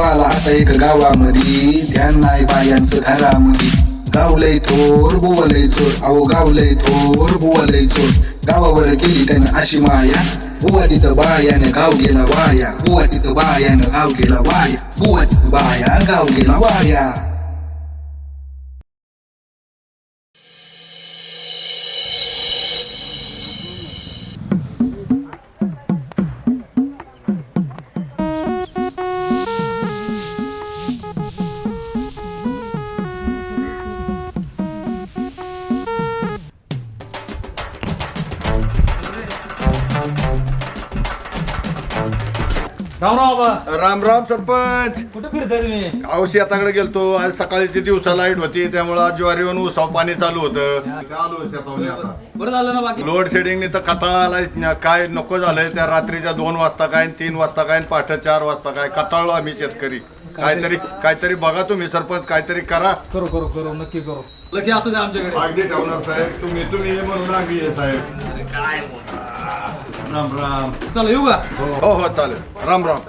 गावाला असा एक गावामध्ये ध्यान नाही बायांचं घरामध्ये. गावलय थोर बुवलय चोर. अहो गावलय थोर बुवलय चोर. गावावर केली त्यानं अशी माया. बुवा तिथं बायानं गाव गेला वाया. बुवा तिथं बायानं गाव गेला वाया. बुवा तिथं बाया गाव गेला वाया. राम राम बाबा. राम राम सरपंच. कुठे फिरताय तुम्ही? अहो शेताकडे गेलतो. आज सकाळी ते दिवसा लाइट होती त्यामुळे आज ज्वारी येऊन उसाव पाणी चालू होतं. आलो शेतावरून आता. बरं झालं ना बाकी. लोड शेडिंगने तर कटाळा आलाय. न- काय नको झालंय. त्या रात्रीच्या दोन वाजता काय तीन वाजता काय न पहाटे चार वाजता काय? कटाळलो आम्ही शेतकरी. काहीतरी काहीतरी बघा तुम्ही सरपंच. काहीतरी करा. करू करू करू. नक्की करू. लक्ष असू द्या आमच्याकडे. अगदी ठेवणार साहेब. तुम्ही तुम्ही म्हणून आम्ही ये साहेब. राम राम चला येऊ का हो हो चालेल राम राम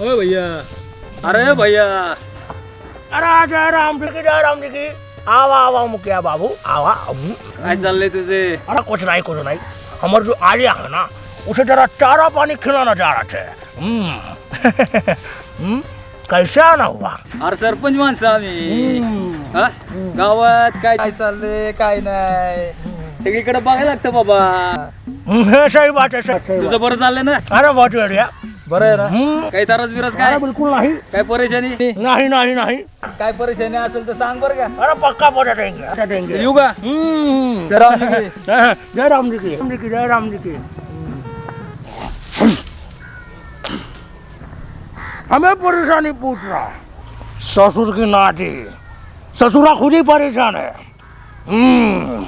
हो भैया अरे भैया। अरे जी की जय राम जी की। आवा आवा मुखिया बाबू आवा हम्म। काय चाललंय तुझे? अरे कुछ नहीं कुछ नहीं। हमारे जो आलिया है ना उसे जरा चारा पानी खिलाना चाह रहे थे हम्म। कैसे आना हुआ? अरे सरपंच माणसं आम्ही हा? गावात काय काय चाललंय काय नाही? सगळीकडे बघायला लागतं बाबा। हम्म, है सही बात है सही तुझं बरं चाललंय ना? अरे बहुत बढ़िया बरं आहे ना? हम्म। काही तरच बिरस काय बिल्कुल नहीं. काय परेशानी? नहीं नहीं नहीं. काय परेशानी असेल तर सांग बरं का. अरे पक्का देंगे. पहुंचा देंगे. येऊ का? हम्म। जरा आम्ही- जय राम जी की राम जी की जय राम जी की हमें परेशानी पूछ रहा ससुर की नाटी ससुरा खुद ही परेशान है। हम्म।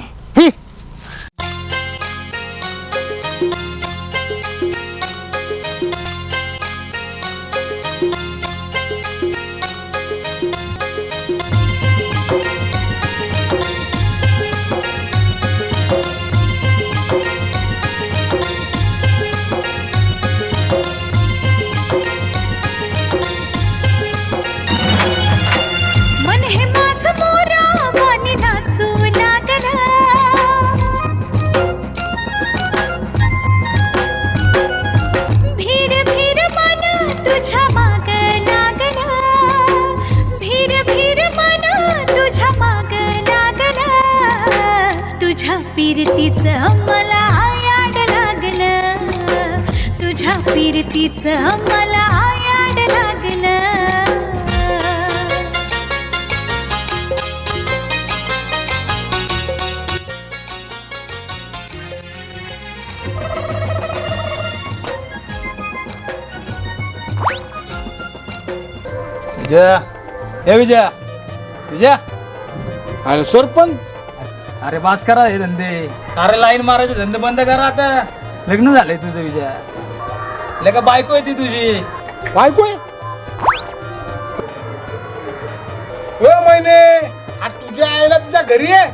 पीरतीचं मला याड लागलं. तुझ्या पीरतीचं मला याड लागलं. विजया. हे विजया. विजया. अरे सरपंच. अरे बास करा हे धंदे. अरे लाईन मारायचे धंदे बंद करा आता. लग्न झालंय तुझं विजया. लगा बायको आहे ती तुझी? बायको आहे? हो महिने. आज तुझ्या आईला तुझ्या घरी आहे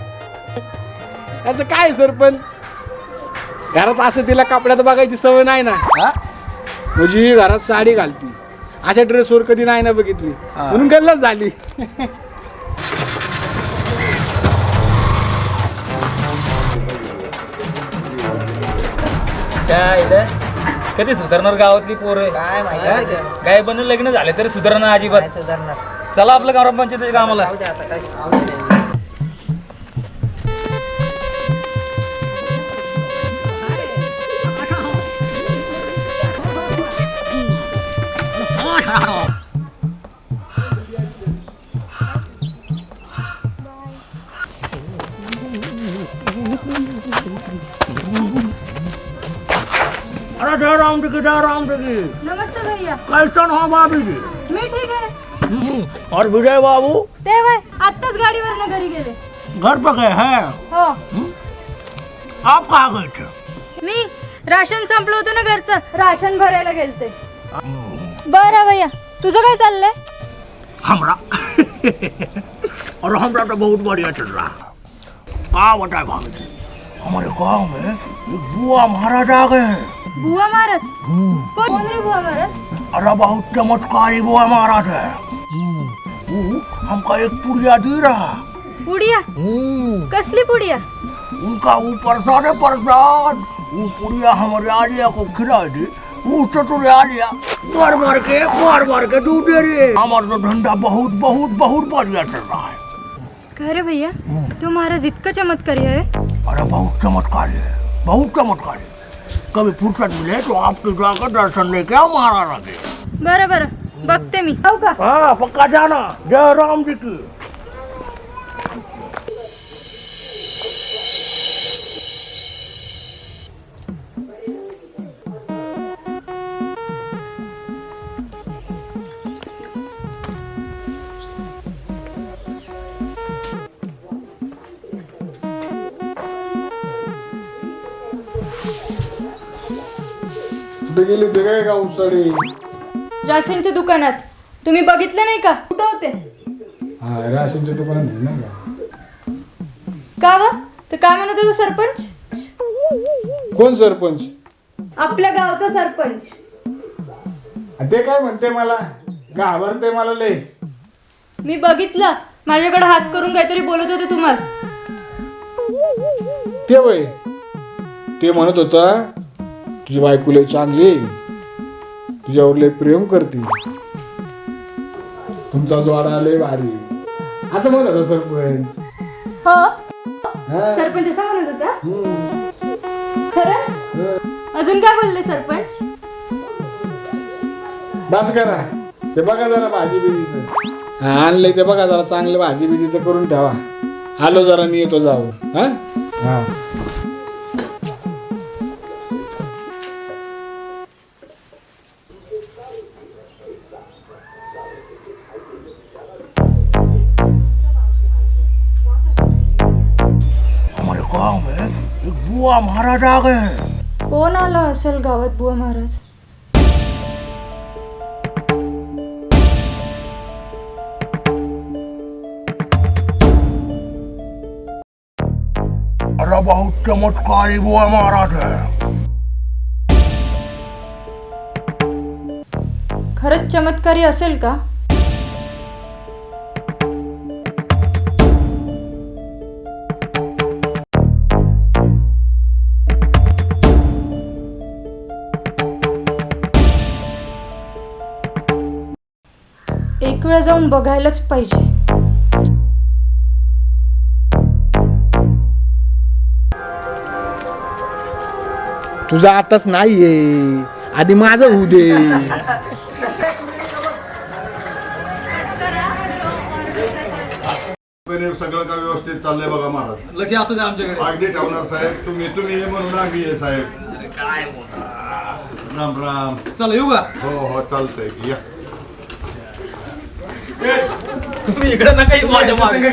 त्याचं काय सरपंच? घरात असं तिला कपड्यात बघायची सवय नाही ना. हा? म्हणजे घरात साडी घालती. अशा ड्रेसवर कधी नाही ना बघितली. म्हणून गल्लत झाली. च्या इथं? कधी सुधारणार गावातली पोरं? काय माहिती काय बनून लग्न झाले तरी सुधारणार अजिबात. चला आपलं ग्रामपंचायतीच्या कामाला. अरे जय राम जी की जय राम जी की नमस्ते भैया। कैसन हो भाभी जी? मी ठीक आहे। और विजय बाबू? ते वय आत्ताच गाडीवरनं घरी गेले। घर पे गए हैं? हो। आप कहाँ गए थे? मी राशन संपलं होतं ना घरचं राशन भरायला गेलते। बरं भैया तुझं काय चाललंय? हमरा? और हमरा तो बहुत बढ़िया चल रहा। क्या बताए भाभी जी? हमारे गांव में एक बुआ महाराज आ गए हैं। बुवा महाराज? कोण रे बुवा महाराज? अरे बहुत चमत्कारी बुआ महाराज है वो हमका एक पुड़िया दे रहा. पुडिया? कसली पुडिया? उनका वो प्रसाद है प्रसाद वो पुड़िया हमारे आलिया को खिलाई थी वो चतुर आलिया मार मार के मार मार के दूध दे रही है। हमारा तो धंधा बहुत बहुत बहुत बढ़िया चल रहा है। काय रे भैया तू महाराज इतकं चमत्कारी आहे अरे बहुत चमत्कारी है बहुत चमत्कारी कभी फुर्सत मिले तो आपके जाकर दर्शन लेके आओ महाराणा के बरं बरं. बघते मी. हो का? हाँ पक्का जाना जय राम जी की. कुठे गेले ते काय का उसळी राशनच्या दुकानात. तुम्ही बघितलं नाही का? कुठं होते? हा राशनच्या दुकानात आहे ना का? का व? तर काय म्हणत होता सरपंच? कोण सरपंच? आपल्या गावचा सरपंच. आ, ते काय म्हणते मला? घाबरते मला लय. मी बघितलं. माझ्याकडे हात करून काहीतरी बोलत होते तुम्हाला. ते वय. ते म्हणत होता तुझी बायको लय चांगली आहे. तुझ्यावर लय प्रेम करते. तुमचा जोडा लय भारी. असं म्हणत होता सरपंच. हो? हा. सरपंच असं म्हणत होता? खरंच? अजून काय बोलले सरपंच? बस करा. ते बघा जरा भाजी बिजीचं. हा आणलंय ते बघा जरा चांगलं भाजी बिजीचं करून ठेवा. आलो जरा मी येतो जाऊ. हा? हा. बुआ महाराज आ गए कोण आला असेल गावात बुवा महाराज? अरे बहुत चमत्कारी बुआ महाराज. है खरंच चमत्कारी असेल का? वेळा जाऊन बघायलाच पाहिजे. तुझा आताच नाहीये. आधी माझं होऊ दे. सगळं काय व्यवस्थित चाललंय बघा महाराज. लक्ष असू आमच्याकडे. अगदी ठेवणार साहेब. तुम्ही तुम्ही ये म्हणून आम्ही आहे साहेब. काय राम राम. चला येऊ का? हो हो चालतंय. या. तुम्ही इकडे नका येऊ माझ्या मागे.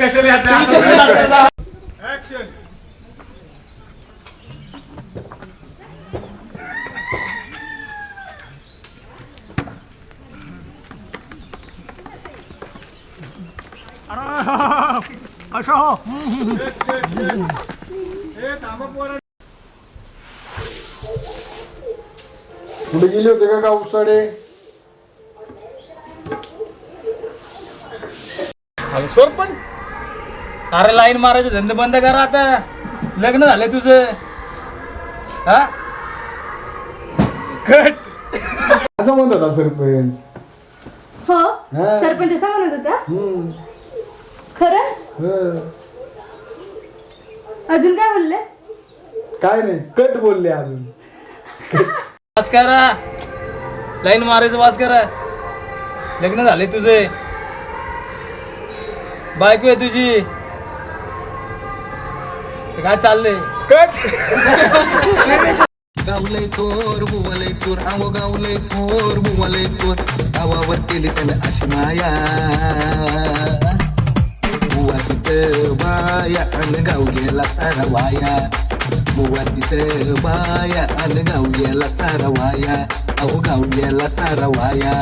कसं हो कुठे गेले होते का गावसाडे अरे सरपंच अरे लाईन मारायचे धंदे बंद करा आता. लग्न झालंय तुझं. हा? कट असं म्हणत होता सरपंच? हो? हा. सरपंच असं म्हणत होता? हम्म. खरंच? हं. अजून काय बोलले? काय नाही कट बोलले अजून. वास करा. लाईन मारायचं वास करा. लग्न झाले तुझे. बायको आहे तुझी. ते काय चाललंय? गावलंय थोर बुवलय चोर. अहो गावलय थोर बुवलय चोर. गावावर केली त्याने अशी माया. बुवा तिथं बाया अन गाव गेला सारा वाया. बुवा तिथं बाया अन गाव गेला सारा वाया. अहो गाव गेला सारा वाया.